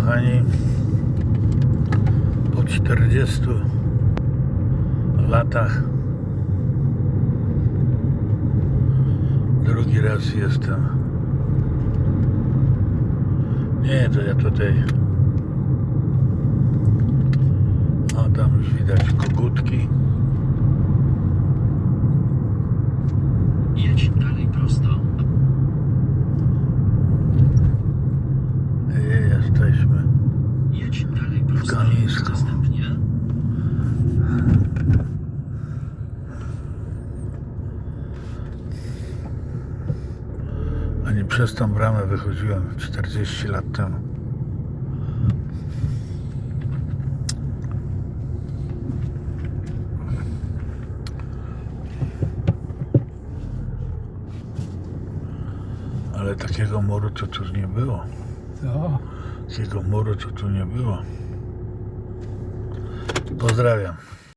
kochani, po 40 latach drugi raz jestem. Nie, to ja tutaj. O, tam już widać kogutki. A nie przez tą bramę wychodziłem 40 lat temu. Ale takiego muru to tu nie było. Takiego muru to tu nie było. Pozdrawiam.